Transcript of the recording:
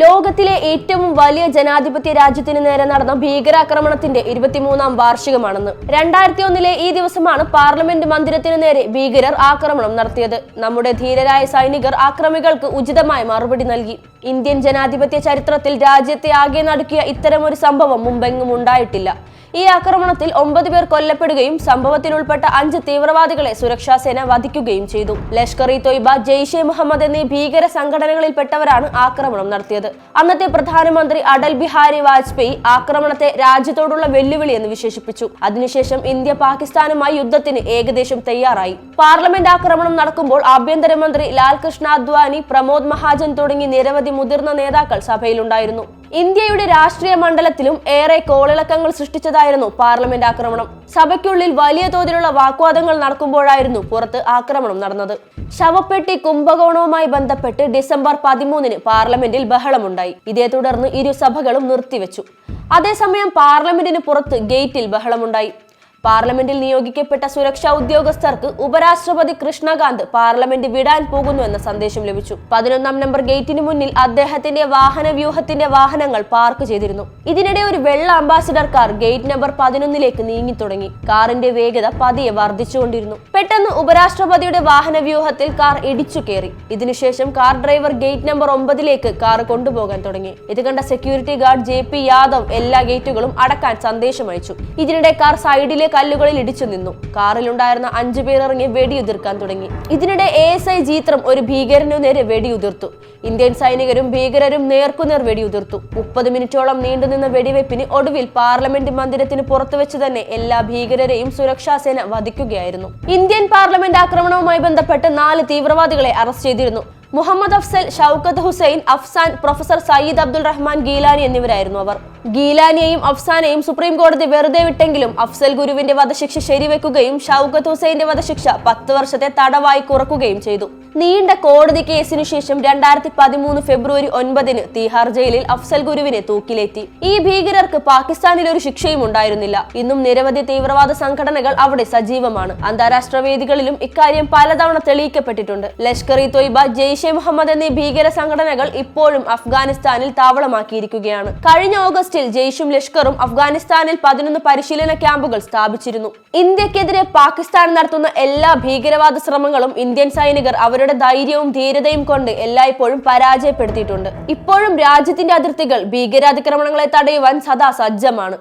ലോകത്തിലെ ഏറ്റവും വലിയ ജനാധിപത്യ രാജ്യത്തിന് നേരെ നടന്ന ഭീകരാക്രമണത്തിന്റെ ഇരുപത്തിമൂന്നാം വാർഷികമാണെന്ന്. രണ്ടായിരത്തി ഒന്നിലെ ഈ ദിവസമാണ് പാർലമെന്റ് മന്ദിരത്തിന് നേരെ ഭീകരർ ആക്രമണം നടത്തിയത്. നമ്മുടെ ധീരരായ സൈനികർ ആക്രമികൾക്ക് ഉചിതമായ മറുപടി നൽകി. ഇന്ത്യൻ ജനാധിപത്യ ചരിത്രത്തിൽ രാജ്യത്തെ ആകെ നടുക്കിയ ഇത്തരമൊരു സംഭവം മുമ്പെങ്ങും ഉണ്ടായിട്ടില്ല. ഈ ആക്രമണത്തിൽ ഒമ്പത് പേർ കൊല്ലപ്പെടുകയും സംഭവത്തിൽ ഉൾപ്പെട്ട അഞ്ച് തീവ്രവാദികളെ സുരക്ഷാ സേന വധിക്കുകയും ചെയ്തു. ലഷ്കർ ഇ തൊയ്ബ ജെയ്ഷെ മുഹമ്മദ് എന്നീ ഭീകര സംഘടനകളിൽപ്പെട്ടവരാണ് ആക്രമണം നടത്തിയത്. അന്നത്തെ പ്രധാനമന്ത്രി അടൽ ബിഹാരി വാജ്പേയി ആക്രമണത്തെ രാജ്യത്തോടുള്ള വെല്ലുവിളി എന്ന് വിശേഷിപ്പിച്ചു. അതിനുശേഷം ഇന്ത്യ പാകിസ്ഥാനുമായി യുദ്ധത്തിന് ഏകദേശം തയ്യാറായി. പാർലമെന്റ് ആക്രമണം നടക്കുമ്പോൾ ആഭ്യന്തരമന്ത്രി ലാൽ കൃഷ്ണ അദ്വാനി പ്രമോദ് മഹാജൻ തുടങ്ങി നിരവധി മുതിർന്ന നേതാക്കൾ സഭയിലുണ്ടായിരുന്നു. ഇന്ത്യയുടെ രാഷ്ട്രീയ മണ്ഡലത്തിലും ഏറെ കോളിളക്കങ്ങൾ സൃഷ്ടിച്ചതായിരുന്നു പാർലമെന്റ് ആക്രമണം. സഭയ്ക്കുള്ളിൽ വലിയ തോതിലുള്ള വാക്വാദങ്ങൾ നടക്കുമ്പോഴായിരുന്നു പുറത്ത് ആക്രമണം നടന്നത്. ശവപ്പെട്ടി കുംഭകോണവുമായി ബന്ധപ്പെട്ട് ഡിസംബർ പതിമൂന്നിന് പാർലമെന്റിൽ ബഹളമുണ്ടായി. ഇതേ തുടർന്ന് ഇരു സഭകളും നിർത്തിവെച്ചു. അതേസമയം പാർലമെന്റിന് പുറത്ത് ഗേറ്റിൽ ബഹളമുണ്ടായി. പാർലമെന്റിൽ നിയോഗിക്കപ്പെട്ട സുരക്ഷാ ഉദ്യോഗസ്ഥർക്ക് ഉപരാഷ്ട്രപതി കൃഷ്ണകാന്ത് പാർലമെന്റ് വിടാൻ പോകുന്നു എന്ന സന്ദേശം ലഭിച്ചു. പതിനൊന്നാം നമ്പർ ഗേറ്റിന് മുന്നിൽ അദ്ദേഹത്തിന്റെ വാഹന വ്യൂഹത്തിന്റെ വാഹനങ്ങൾ പാർക്ക് ചെയ്തിരുന്നു. ഇതിനിടെ ഒരു വെള്ള അംബാസിഡർ കാർ ഗേറ്റ് നമ്പർ പതിനൊന്നിലേക്ക് നീങ്ങി തുടങ്ങി. കാറിന്റെ വേഗത പതിയെ വർദ്ധിച്ചുകൊണ്ടിരുന്നു. പെട്ടെന്ന് ഉപരാഷ്ട്രപതിയുടെ വാഹന വ്യൂഹത്തിൽ കാർ ഇടിച്ചു കയറി. ഇതിനുശേഷം കാർ ഡ്രൈവർ ഗേറ്റ് നമ്പർ ഒമ്പതിലേക്ക് കാർ കൊണ്ടുപോകാൻ തുടങ്ങി. ഇത് കണ്ട security guard J P Yadav എല്ലാ ഗേറ്റുകളും അടക്കാൻ സന്ദേശം അയച്ചു ഇതിനിടെ കാർ സൈഡിലെ കല്ലുകളിൽ ഇടിച്ചു നിന്നു. കാറിലുണ്ടായിരുന്ന അഞ്ചു പേർ ഇറങ്ങി വെടിയുതിർക്കാൻ തുടങ്ങി. ഇതിനിടെ എ എസ് ഐ ജീത്രം ഒരു ഭീകരനു നേരെ വെടിയുതിർത്തു. ഇന്ത്യൻ സൈനികരും ഭീകരരും നേർക്കുനേർ വെടിയുതിർത്തു. മുപ്പത് മിനിറ്റോളം നീണ്ടുനിന്ന വെടിവെപ്പിന് ഒടുവിൽ പാർലമെന്റ് മന്ദിരത്തിന് പുറത്തു വെച്ച് തന്നെ എല്ലാ ഭീകരരെയും സുരക്ഷാ സേന വധിക്കുകയായിരുന്നു. ഇന്ത്യൻ പാർലമെന്റ് ആക്രമണവുമായി ബന്ധപ്പെട്ട് നാല് തീവ്രവാദികളെ അറസ്റ്റ് ചെയ്തിരുന്നു. മുഹമ്മദ് അഫ്സൽ ഷൌക്കത്ത് ഹുസൈൻ അഫ്സാൻ പ്രൊഫസർ സയ്യിദ് അബ്ദുൾ റഹ്മാൻ ഗീലാനി എന്നിവരായിരുന്നു അവർ. ഗീലാനിയെയും അഫ്സാനെയും സുപ്രീം കോടതി വെറുതെ വിട്ടെങ്കിലും അഫ്സൽ ഗുരുവിന്റെ വധശിക്ഷ ശരിവെക്കുകയും ഷൗക്കത്ത് ഹുസൈന്റെ വധശിക്ഷ പത്ത് വർഷത്തെ തടവായി കുറക്കുകയും ചെയ്തു. നീണ്ട കോടതി കേസിനു ശേഷം രണ്ടായിരത്തി പതിമൂന്ന് ഫെബ്രുവരി ഒൻപതിന് തീഹാർ ജയിലിൽ അഫ്സൽ ഗുരുവിനെ തൂക്കിലേറ്റി. ഈ ഭീകരർക്ക് പാകിസ്ഥാനിൽ ഒരു ശിക്ഷയും ഉണ്ടായിരുന്നില്ല. ഇന്നും നിരവധി തീവ്രവാദ സംഘടനകൾ അവിടെ സജീവമാണ്. അന്താരാഷ്ട്ര വേദികളിലും ഇക്കാര്യം പലതവണ തെളിയിക്കപ്പെട്ടിട്ടുണ്ട്. ലഷ്കർ ഇ തൊയ്ബ ജെയ്ഷെ മുഹമ്മദ് എന്നീ ഭീകര സംഘടനകൾ ഇപ്പോഴും അഫ്ഗാനിസ്ഥാനിൽ താവളമാക്കിയിരിക്കുകയാണ്. കഴിഞ്ഞ ഓഗസ്റ്റിൽ ജെയ്ഷും ലഷ്കറും അഫ്ഗാനിസ്ഥാനിൽ പതിനൊന്ന് പരിശീലന ക്യാമ്പുകൾ സ്ഥാപിച്ചിരുന്നു. ഇന്ത്യക്കെതിരെ പാകിസ്ഥാൻ നടത്തുന്ന എല്ലാ ഭീകരവാദ ശ്രമങ്ങളും ഇന്ത്യൻ സൈനികർ അവരുടെ ധൈര്യവും ധീരതയും കൊണ്ട് എല്ലായ്പ്പോഴും പരാജയപ്പെടുത്തിയിട്ടുണ്ട്. ഇപ്പോഴും രാജ്യത്തിന്റെ അതിർത്തികൾ ഭീകരാതിക്രമണങ്ങളെ തടയുവാൻ സദാ സജ്ജമാണ്.